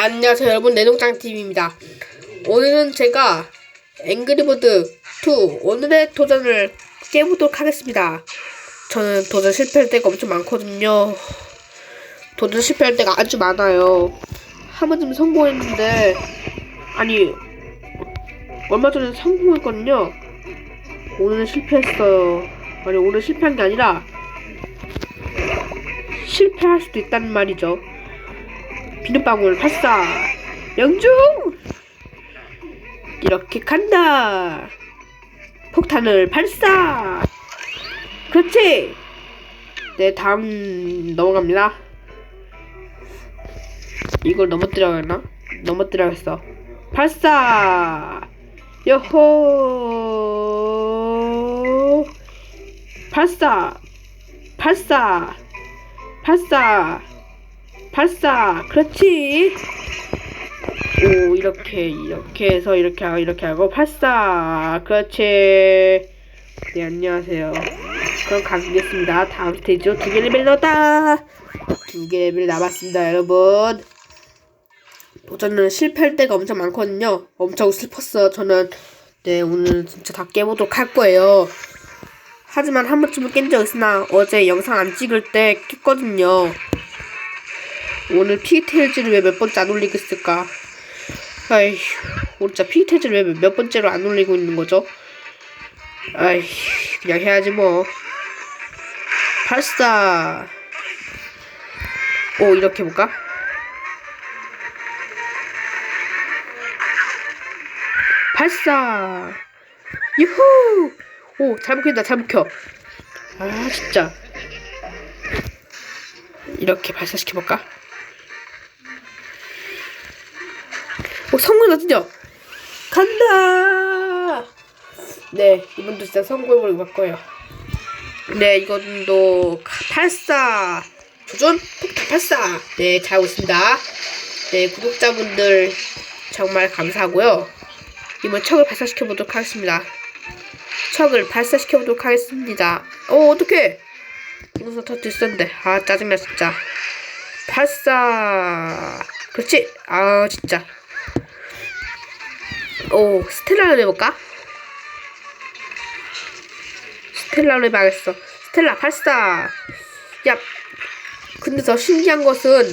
안녕하세요 여러분. 내동장TV입니다. 오늘은 제가 앵그리버드 2 오늘의 도전을 깨보도록 하겠습니다. 저는 도전 실패할 때가 엄청 많거든요. 도전 실패할 때가 아주 많아요. 한 번쯤 성공했는데 아니 얼마 전에 성공했거든요. 오늘은 실패했어요. 아니 오늘 실패한 게 아니라 실패할 수도 있다는 말이죠 비눗방울 발사 영중 이렇게 간다. 폭탄을 발사! 그렇지! 네 다음 넘어갑니다. 이걸 넘어뜨려야겠나? 넘어뜨려야겠어. 발사! 여호! 발사! 발사! 발사 발사. 그렇지. 오 이렇게 이렇게 해서 이렇게 하고 이렇게 하고 발사. 그렇지. 네 안녕하세요. 그럼 가겠습니다. 다음 스테이지로 두 개 레벨 넣었다. 두 개 레벨 남았습니다 여러분. 도전은 실패할 때가 엄청 많거든요. 엄청 슬펐어요 저는. 네 오늘 진짜 다 깨보도록 할 거예요. 하지만 한 번쯤은 깬 적 있으나 어제 영상 안 찍을 때 깼거든요 오늘 피테일즈를 왜 몇 번째 안 올리고 있을까? 아이, 오늘 진짜 피테일즈를 왜 몇 번째로 안 올리고 있는 거죠? 아이, 그냥 해야지 뭐. 발사. 오, 이렇게 해볼까? 발사. 유후. 오, 잘 먹힌다, 잘 먹혀. 아, 진짜. 이렇게 발사시켜볼까? 오, 성공 어디죠? 간다! 네, 이번도 진짜 성공해버리고 갈 거예요. 네, 이번도 발사! 도전 폭탄 발사! 네, 잘하고 있습니다. 네, 구독자분들 정말 감사하고요. 이번 척을 발사시켜 보도록 하겠습니다. 척을 발사시켜 보도록 하겠습니다. 어, 어떡해! 터트 있었는데. 아, 짜증나, 진짜. 발사! 그렇지! 아, 진짜. 오, 스텔라를 해볼까? 스텔라로 해봐야겠어. 스텔라 발사! 야, 근데 더 신기한 것은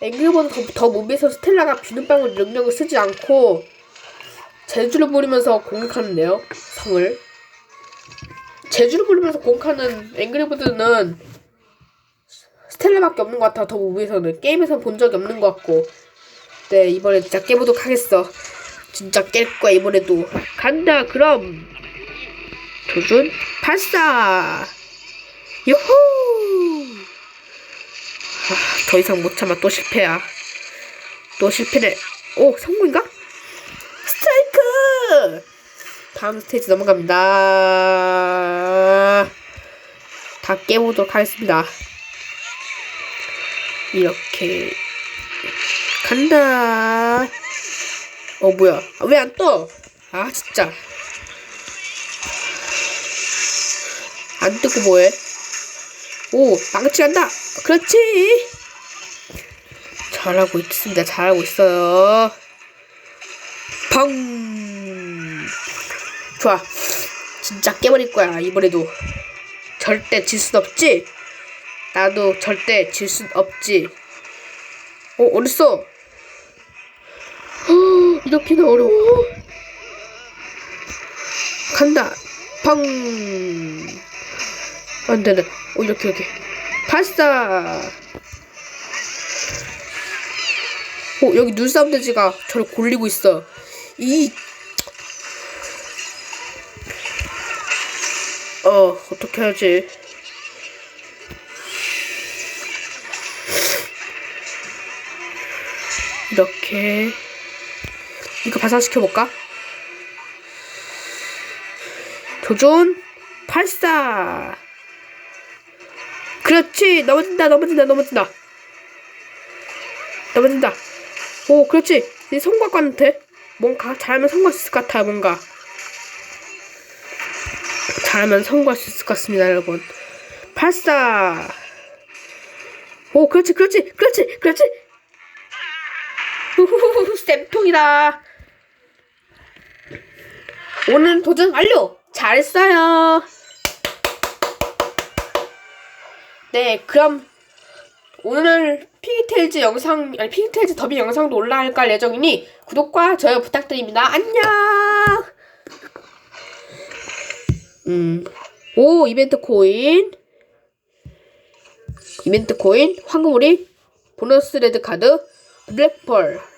앵글보다 더, 더 무비해서 스텔라가 비눗방울 능력을 쓰지 않고 제주를 부리면서 공격하는데요, 성을. 제주를 부리면서 공격하는 앵그리버드는 스텔라밖에 없는 것 같아, 더 무비해서는. 게임에서 본 적이 없는 것 같고. 네, 이번에 진짜 깨보도록 하겠어. 진짜 깰 거야 이번에도. 간다 그럼. 도전 발사 요호 아, 더 이상 못 참아. 또 실패야. 또 실패네. 오 성공인가? 스트라이크! 다음 스테이지 넘어갑니다. 다 깨보도록 하겠습니다. 이렇게. 간다 어 뭐야? 왜안 떠? 아 진짜. 안 뜨고 뭐해? 오 망치한다 그렇지. 잘하고 있습니다. 잘하고 있어요. 펑! 좋아. 진짜 깨버릴 거야 이번에도. 절대 질 순 없지? 나도 절대 질 순 없지. 어 어딨어 이렇게는 어려워. 간다. 펑. 안 되네. 어, 이렇게, 이렇게. 발사. 어, 여기 눈싸움 돼지가 저를 골리고 있어. 이. 어, 어떻게 하지? 이렇게. 이거 발사시켜볼까? 도전 발사. 그렇지. 넘어진다 넘어진다 넘어진다. 넘어진다. 오 그렇지. 성과 같아 뭔가 잘하면 성공할 수 있을 것 같아 뭔가. 잘하면 성공할 수 있을 것 같습니다 여러분. 발사. 오 그렇지 그렇지 그렇지 그렇지 후후후 쌤통이다. 오늘 도전 완료. 잘했어요. 네, 그럼 오늘 피기테일즈 영상 아니 피기테일즈 더빙 영상도 올라갈 예정이니 구독과 좋아요 부탁드립니다. 안녕. 음, 오 이벤트 코인, 이벤트 코인, 황금우리, 보너스 레드 카드, 블랙펄.